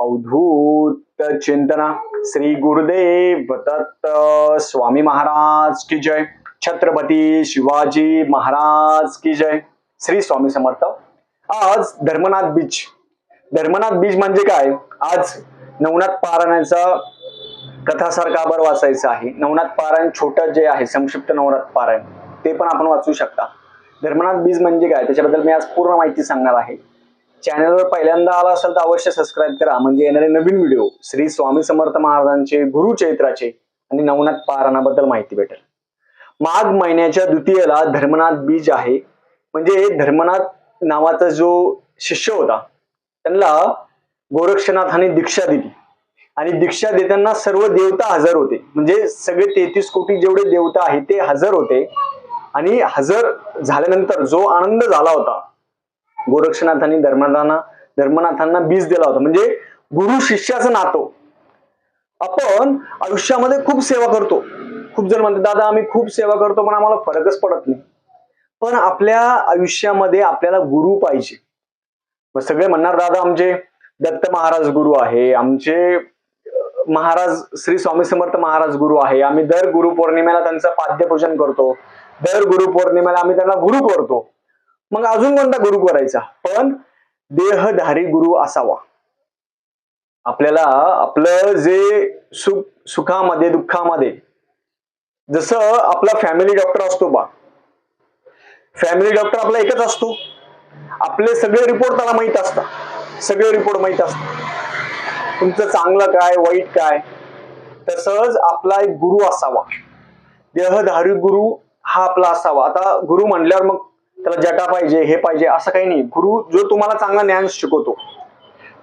अवधूत चिंतना श्री गुरुदेव दत्त स्वामी महाराज की जय। छत्रपती शिवाजी महाराज की जय। श्री स्वामी समर्थ। आज धर्मनाथ बीच। धर्मनाथ बीच म्हणजे काय? आज नवनाथ पारायणाचा कथासारखा बरं वाचायचं आहे. नवनाथ पारायण छोटं जे आहे संक्षिप्त नवनाथ पारायण ते पण आपण वाचू शकता. धर्मनाथ बीज म्हणजे काय? त्याच्याबद्दल मी आज पूर्ण माहिती सांगणार आहे. चॅनलवर पहिल्यांदा आला असेल तर अवश्य सबस्क्राईब करा. म्हणजे येणारे नवीन व्हिडिओ श्री स्वामी समर्थ महाराजांचे गुरुचैत्राचे आणि नवनाथ पारायणाबद्दल माहिती भेटेल. माघ महिन्याच्या द्वितीयेला धर्मनाथ बीज आहे. म्हणजे धर्मनाथ नावाचा जो शिष्य होता त्यांना गोरक्षनाथाने दीक्षा दिली. आणि दीक्षा देताना सर्व देवता हजर होते. म्हणजे सगळे तेहतीस कोटी जेवढे देवता आहेत ते हजर होते. आणि हजर झाल्यानंतर जो आनंद झाला होता गोरक्षनाथांनी धर्मनाथांना धर्मनाथांना बीज दिला होता. म्हणजे गुरु शिष्याचं नातो. आपण आयुष्यामध्ये खूप सेवा करतो. खूप जण म्हणतात दादा आम्ही खूप सेवा करतो पण आम्हाला फरकच पडत नाही. पण आपल्या आयुष्यामध्ये आपल्याला गुरु पाहिजे. मग सगळे म्हणणार दादा आमचे दत्त महाराज गुरु आहे. आमचे महाराज श्री स्वामी समर्थ महाराज गुरु आहे. आम्ही दर गुरु पौर्णिमेला त्यांचं पाद्यपूजन करतो. दर गुरु पौर्णिमेला आम्ही त्यांना गुरु करतो. मग अजून कोणता गुरु करायचा? पण देहधारी गुरु असावा. आपल्याला आपलं जे सुख सुखामध्ये दुःखामध्ये जसं आपला फॅमिली डॉक्टर असतो बा. फॅमिली डॉक्टर आपला एकच असतो. आपले सगळे रिपोर्ट त्याला माहीत असतात. सगळे रिपोर्ट माहीत असतात. तुमचं चांगलं काय वाईट काय तसंच आपला एक गुरु असावा. देहधारी गुरु हा आपला असावा. आता गुरु म्हणल्यावर मग त्याला जटा पाहिजे हे पाहिजे असं काही नाही. गुरु जो तुम्हाला चांगला ज्ञान शिकवतो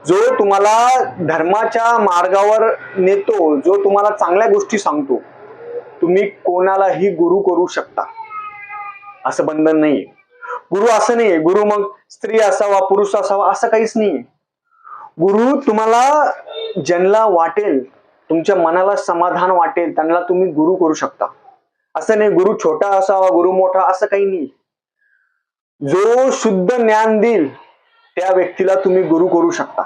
जो तुम्हाला धर्माच्या मार्गावर नेतो जो तुम्हाला चांगल्या गोष्टी सांगतो तुम्ही कोणालाही गुरु करू शकता. असं बंधन नाहीये. गुरु असं नाहीये. गुरु मग स्त्री असावा पुरुष असावा असं काहीच नाहीये. गुरु तुम्हाला ज्यांना वाटेल तुमच्या मनाला समाधान वाटेल त्यांना तुम्ही गुरु करू शकता. असं नाही गुरु छोटा असावा गुरु मोठा असं काही नाही जो शुद्ध ज्ञान देईल त्या व्यक्तीला तुम्ही गुरु करू शकता.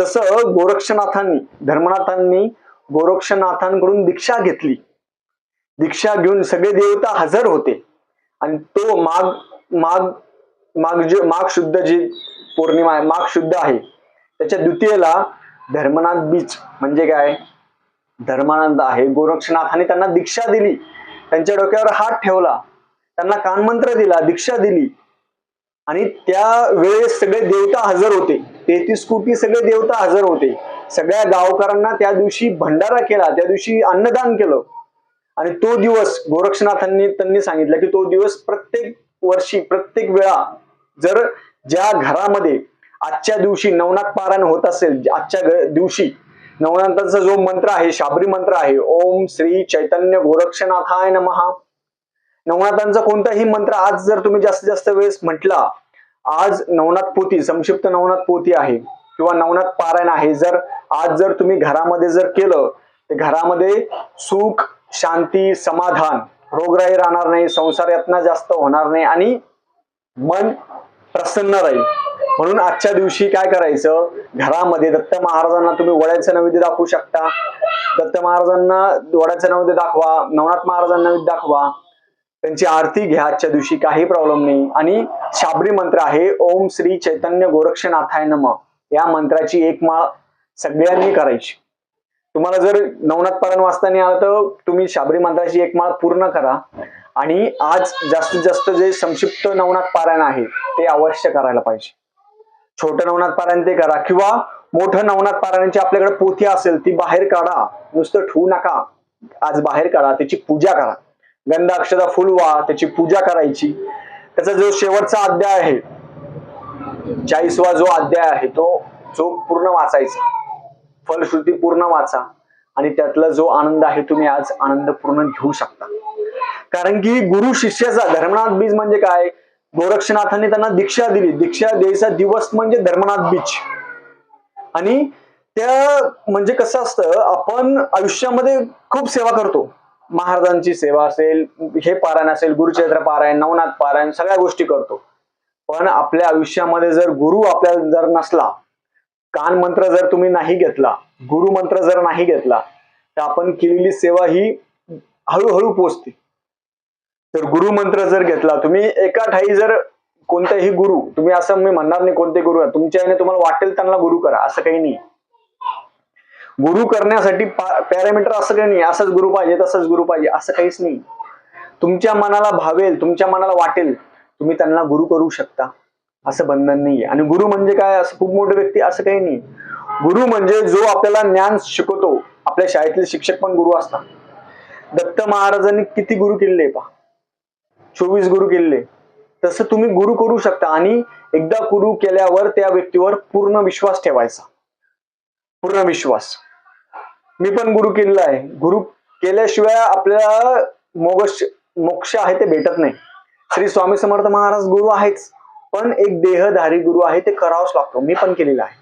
तसं गोरक्षनाथांनी धर्मनाथांनी गोरक्षनाथांकडून दीक्षा घेतली. दीक्षा घेऊन सगळे देवता हजर होते. आणि तो माघ माघ माघ जे माघ शुद्ध जी पौर्णिमा आहे माघ शुद्ध आहे त्याच्या द्वितीयेला धर्मनाथ बीच म्हणजे काय? धर्मानंद आहे. गोरक्षनाथाने त्यांना दीक्षा दिली. त्यांच्या डोक्यावर हात ठेवला. त्यांना कानमंत्र दिला दीक्षा दिली. आणि त्या वेळेस सगळे देवता हजर होते. तेहतीस कोटी सगळे देवता हजर होते. सगळ्या गावकऱ्यांना त्या दिवशी भंडारा केला. त्या दिवशी अन्नदान केलं. आणि तो दिवस गोरक्षनाथांनी त्यांनी सांगितलं की तो दिवस प्रत्येक वर्षी प्रत्येक वेळा जर ज्या घरामध्ये आजच्या दिवशी नवनाथ पारायण होत असेल आजच्या घ- दिवशी नवनाथांचा जो मंत्र आहे शाबरी मंत्र आहे ओम श्री चैतन्य गोरक्षनाथाय नमहा नवनाथांचा कोणताही मंत्र आज जर तुम्ही जास्तीत जास्त वेळेस म्हटला आज नवनाथ पोथी संक्षिप्त नवनाथ पोथी आहे किंवा नवनाथ पारायण आहे जर आज जर तुम्ही घरामध्ये जर केलं तर घरामध्ये सुख शांती समाधान रोगराई राहणार नाही संसार यातना जास्त होणार नाही आणि मन प्रसन्न राहील. म्हणून आजच्या दिवशी काय करायचं? घरामध्ये दत्त महाराजांना तुम्ही वड्याचं नैवेद्य दाखवू शकता. दत्त महाराजांना वड्याचं नैवेद्य दाखवा नवनाथ महाराजांना दाखवा. त्यांची आरती घ्या आजच्या दिवशी काही प्रॉब्लेम नाही. आणि शाबरी मंत्र आहे ओम श्री चैतन्य गोरक्षनाथाय नम. या मंत्राची एक माळ सगळ्यांनी करायची. तुम्हाला जर नवनाथ पारायण वाचताना आलं तर तुम्ही शाबरी मंत्राची एक माळ पूर्ण करा. आणि आज जास्तीत जास्त जे संक्षिप्त नवनाथ पारायण आहे ते अवश्य करायला पाहिजे. छोटं नवनाथ पारायण ते करा किंवा मोठं नवनाथ पारायणाची आपल्याकडे पोथी असेल ती बाहेर काढा. नुसतं ठेवू नका. आज बाहेर काढा त्याची पूजा करा. गंध फुलवा त्याची पूजा करायची. त्याचा जो शेवटचा अध्याय आहे चाळीसवा जो अध्याय आहे तो जो पूर्ण वाचायचा. फलश्रुती पूर्ण वाचा आणि त्यातला जो आनंद आहे तुम्ही आज आनंद पूर्ण घेऊ शकता. कारण की गुरु शिष्याचा धर्मनाथ बीज म्हणजे काय? गोरक्षनाथांनी त्यांना दीक्षा दिली. दीक्षा द्यायचा दिवस म्हणजे धर्मनाथ बीज. आणि त्या म्हणजे कसं असतं आपण आयुष्यामध्ये खूप सेवा करतो. महाराजांची सेवा असेल हे पारायण असेल गुरुचैत्र पारायण नवनाथ पारायण सगळ्या गोष्टी करतो. पण आपल्या आयुष्यामध्ये जर गुरु आपल्याला जर नसला कान मंत्र जर तुम्ही नाही घेतला गुरु मंत्र जर नाही घेतला तर आपण केलेली सेवा ही हळूहळू पोचते. तर गुरु मंत्र जर घेतला तुम्ही एका ठाई जर कोणताही गुरु तुम्ही असं मी म्हणणार नाही कोणते गुरु आहे तुमच्या याने तुम्हाला वाटेल त्यांना गुरु करा असं काही नाही. गुरु करण्यासाठी पॅरामीटर असं काही नाही. असंच गुरु पाहिजे तसंच गुरु पाहिजे असं काहीच नाही. तुमच्या मनाला भावेल तुमच्या मनाला वाटेल तुम्ही त्यांना गुरु करू शकता. असं बंधन नाही आणि गुरु म्हणजे काय? असं खूप मोठे व्यक्ती असं काही नाही. गुरु म्हणजे जो आपल्याला ज्ञान शिकवतो. आपल्या शाळेतले शिक्षक पण गुरु असतात. दत्त महाराजांनी किती गुरु केले पहा. चोवीस गुरु केले तसं तुम्ही गुरु करू शकता. आणि एकदा गुरु केल्यावर त्या व्यक्तीवर पूर्ण विश्वास ठेवायचा. पूर्ण विश्वास. मी पण गुरु केलेला आहे. गुरु केल्याशिवाय आपल्याला मोगश मोक्ष आहे ते भेटत नाही. श्री स्वामी समर्थ महाराज गुरु आहेच. पण एक देहधारी गुरु आहे ते करावंच लागतो. मी पण केलेलं आहे.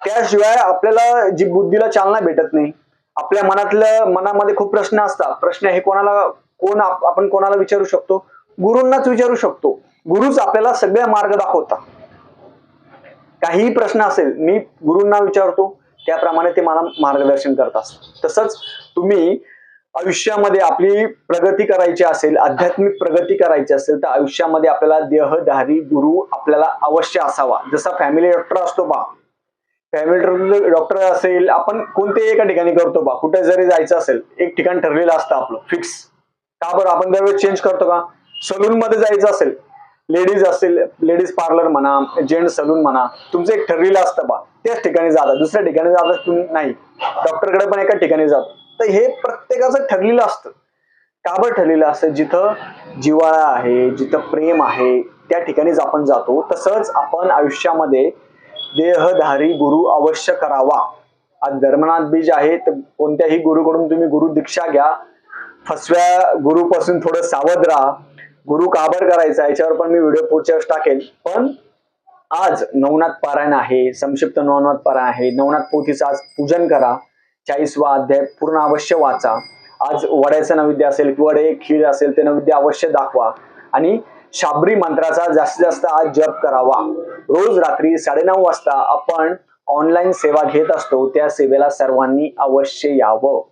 त्याशिवाय आपल्याला जी बुद्धीला चालना भेटत नाही आपल्या मनातलं मनामध्ये खूप प्रश्न असतात. प्रश्न हे कोणाला कोण आपण कोणाला विचारू शकतो? गुरूंनाच विचारू शकतो. गुरुच आपल्याला सगळे मार्ग दाखवता काहीही प्रश्न असेल मी गुरूंना विचारतो त्याप्रमाणे ते मला मार्गदर्शन करत असतात. तसंच तुम्ही आयुष्यामध्ये आपली प्रगती करायची असेल आध्यात्मिक प्रगती करायची असेल तर आयुष्यामध्ये आपल्याला देहधारी गुरु आपल्याला अवश्य असावा. जसा फॅमिली डॉक्टर असतो बा. फॅमिली डॉक्टर असेल आपण कोणत्याही एका ठिकाणी करतो बा. कुठे जरी जायचं असेल एक ठिकाण ठरलेलं असतं आपलं फिक्स का बरं? आपण दरवेळेस चेंज करतो का? सलून मध्ये जायचं असेल लेडीज असेल लेडीज पार्लर म्हणा जेंट्स सलून म्हणा तुमचं एक ठरलेलं असतं बा. त्याच ठिकाणी जाता दुसऱ्या ठिकाणी जाता तुम्ही नाही. डॉक्टरकडे पण एका ठिकाणी जातो. तर हे प्रत्येकाचं ठरलेलं असतं. का बरं ठरलेलं असतं? जिथं जिव्हाळा आहे जिथं प्रेम आहे त्या ठिकाणीच आपण जातो. तसंच आपण आयुष्यामध्ये देहधारी गुरु अवश्य करावा. आज धर्मनाथ बीज आहे तर कोणत्याही गुरुकडून तुम्ही गुरु दीक्षा घ्या. फसव्या गुरुपासून थोडं सावध राहा. गुरु काबर करायचा याच्यावर पण मी व्हिडिओ पुढच्या वेळेस टाकेल. पण आज नवनाथ पारायण आहे संक्षिप्त नवनाथ पारायण आहे. नवनाथ पोथीचं आज पूजन करा. चाळीसवा अध्याय पूर्ण अवश्य वाचा. आज वड्याचं नैवेद्य असेल वडे खीर असेल ते नैवेद्य अवश्य दाखवा. आणि शाबरी मंत्राचा जास्तीत जास्त आज जप करावा. रोज रात्री साडेनऊ वाजता आपण ऑनलाईन सेवा घेत असतो. त्या सेवेला सर्वांनी अवश्य यावं.